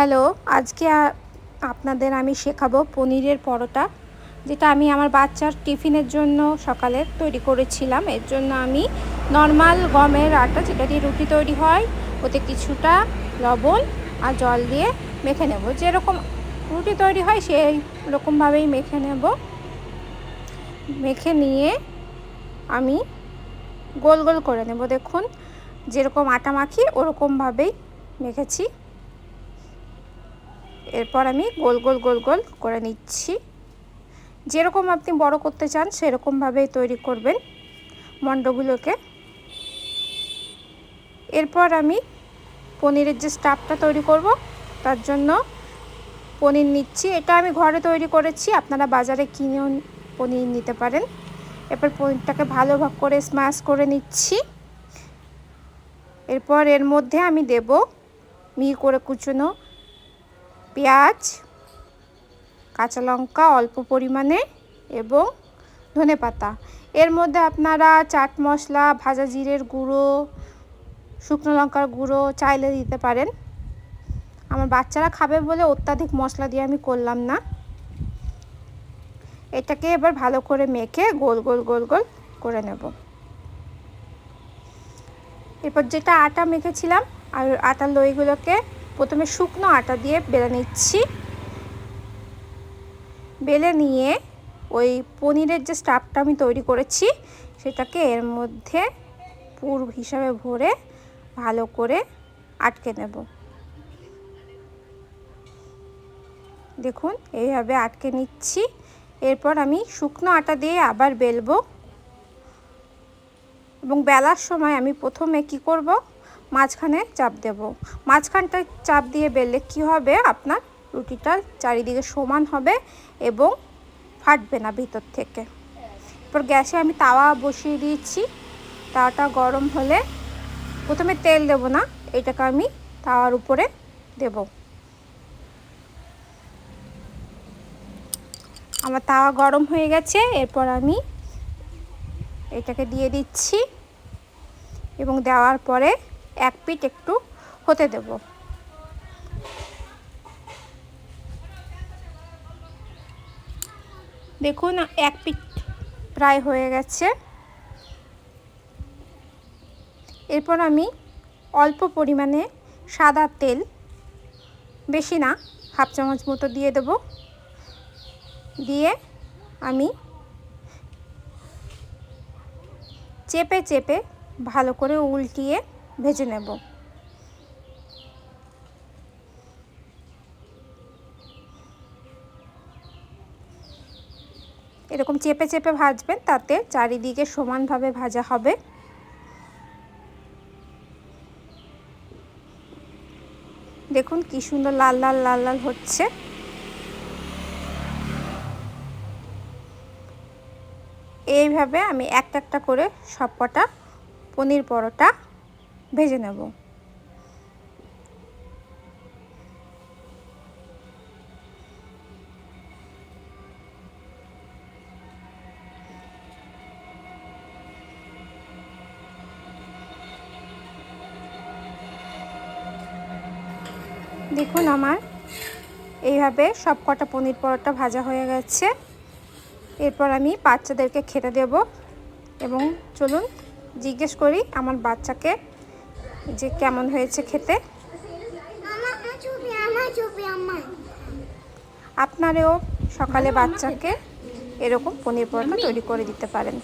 Hello, আজকে আপনাদের আমি শেখাবো পনিরের পরোটা, যেটা আমি আমার বাচ্চার টিফিনের জন্য সকালে তৈরি করেছিলাম। এর জন্য আমি নর্মাল গমের আটা, যেটা দিয়ে রুটি তৈরি হয়, ওতে কিছুটা লবণ আর জল দিয়ে মেখে নেব। যেরকম রুটি তৈরি হয়, সেই রকমভাবেই মেখে নেব। মেখে নিয়ে আমি গোল গোল করে নেব, দেখুন। যেরকম আটা মাখি, ওরকমভাবেই মেখেছি। এরপর আমি গোল গোল গোল গোল করে নিচ্ছি। যেরকম আপনি বড় করতে চান, সেরকমভাবেই তৈরি করবেন মণ্ডগুলোকে এরপর আমি পনিরের যে স্টাফটা তৈরি করব, তার জন্য পনির নিচ্ছি। এটা আমি ঘরে তৈরি করেছি, আপনারা বাজারে কিনেও পনির নিতে পারেন। এরপর পনিরটাকে ভালো ভাগ করে স্ম্যাশ করে নিচ্ছি। এরপর এর মধ্যে আমি দেব মিহি করে কুচনো পেঁয়াজ, কাঁচা লঙ্কা অল্প পরিমাণে এবং ধনে পাতা। এর মধ্যে আপনারা চাট মশলা, ভাজা জিরের গুঁড়ো, শুকনো লঙ্কার গুঁড়ো চাইলে দিতে পারেন। আমার বাচ্চারা খাবে বলে অত্যাধিক মশলা দিয়ে আমি করলাম না। এটাকে এবার ভালো করে মেখে গোল গোল গোল গোল করে নেব। এরপর যেটা আটা মেখেছিলাম, আর আটার লইগুলোকে প্রথমে শুকনো আটা দিয়ে বেলে নিচ্ছি। বেলে নিয়ে ওই পনিরের যে স্টাফটা আমি তৈরি করেছি, সেটাকে এর মধ্যে পুর হিসাবে ভরে ভালো করে আটকে নেব। দেখুন, এইভাবে আটকে নিচ্ছি। এরপর আমি শুকনো আটা দিয়ে আবার বেলবো। এবং বেলার সময় আমি প্রথমে কি করব? মাঝখানে চাপ দেব। মাঝখানটায় চাপ দিয়ে বেললে কি হবে? আপনার রুটিটা চারিদিকে সমান হবে এবং ফাটবে না ভিতর থেকে। এরপর গ্যাসে আমি তাওয়া বসিয়ে দিয়েছি। তাওয়াটা গরম হলে প্রথমে তেল দেব না, এটাকে আমি তাওয়ার উপরে দেব। আমার তাওয়া গরম হয়ে গেছে, এরপর আমি এটাকে দিয়ে দিচ্ছি এবং দেওয়ার পরে এক পিঠ একটু হতে দেব। দেখুন, এক পিঠ প্রায় হয়ে গেছে। এরপর আমি অল্প পরিমাণে সাদা তেল, বেশি না, হাফ চামচ মতো দিয়ে দেব। দিয়ে আমি চেপে চেপে ভালো করে উল্টিয়ে ভেজে নেব। এরকম চেপে চেপে ভাজবেন, তাতে চারিদিকে সমানভাবে ভাজা হবে। দেখুন কি সুন্দর লাল লাল লাল লাল হচ্ছে। এইভাবে আমি একটা একটা করে সব কটা পনির পরোটা ভেজে নেব। দেখুন আমার, এইভাবে সব কটা পনির পরোটা ভাজা হয়ে গেছে। এরপর আমি বাচ্চাদেরকে খেতে দেব এবং চলুন জিজ্ঞেস করি আমার বাচ্চাকে যে কেমন হয়েছে খেতে? আপনারেও সকালে বাচ্চাকে এরকম পনির পরোটা তৈরি করে দিতে পারেন।